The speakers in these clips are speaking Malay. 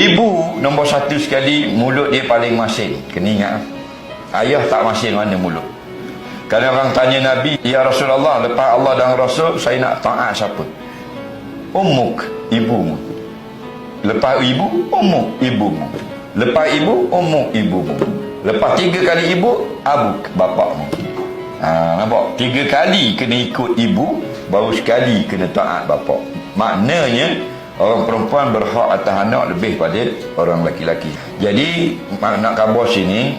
Ibu nombor satu sekali mulut dia paling masin. Kena ingat. Ayah tak masin mana mulut. Kalau orang tanya Nabi, Ya Rasulullah, lepas Allah dan Rasul, saya nak taat siapa? Ummuk, ibumu. Lepas ibu, ummuk, ibumu. Lepas ibu, ummuk, ibumu. Lepas tiga kali ibu, abuk, bapakmu. Ha, nampak? Tiga kali kena ikut ibu, baru sekali kena taat bapak. Maknanya, orang perempuan berhak atas anak lebih pada orang lelaki-lelaki. Jadi, nak kabar sini,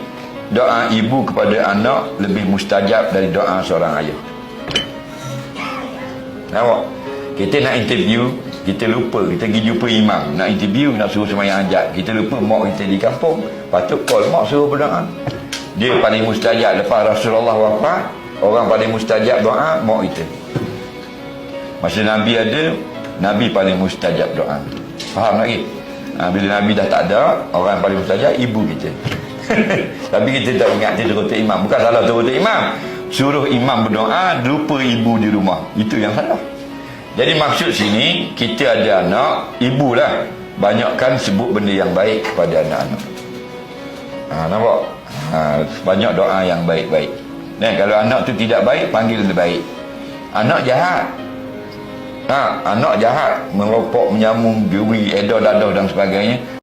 doa ibu kepada anak lebih mustajab dari doa seorang ayah. Nampak? Kita nak interview, kita lupa, kita pergi jumpa imam. Nak interview, nak suruh semayang ajak. Kita lupa mak kita di kampung. Patut call mak suruh berdoa. Dia paling mustajab lepas Rasulullah wafat, orang paling mustajab doa mak kita. Masa Nabi ada, Nabi paling mustajab doa. Faham lagi? Ha, bila Nabi dah tak ada, orang paling mustajab ibu kita. Tapi kita tak ingat dia terus imam. Bukan salah terus imam. Suruh imam berdoa, lupa ibu di rumah. Itu yang salah. Jadi maksud sini, kita ada anak, ibu lah. Banyakkan sebut benda yang baik kepada anak-anak. Ha, nampak? Ha, banyak doa yang baik-baik. Dan kalau anak tu tidak baik, panggil dia baik. Anak jahat. Ha, anak jahat, merokok, menyamung, juri, edah, dadah dan sebagainya.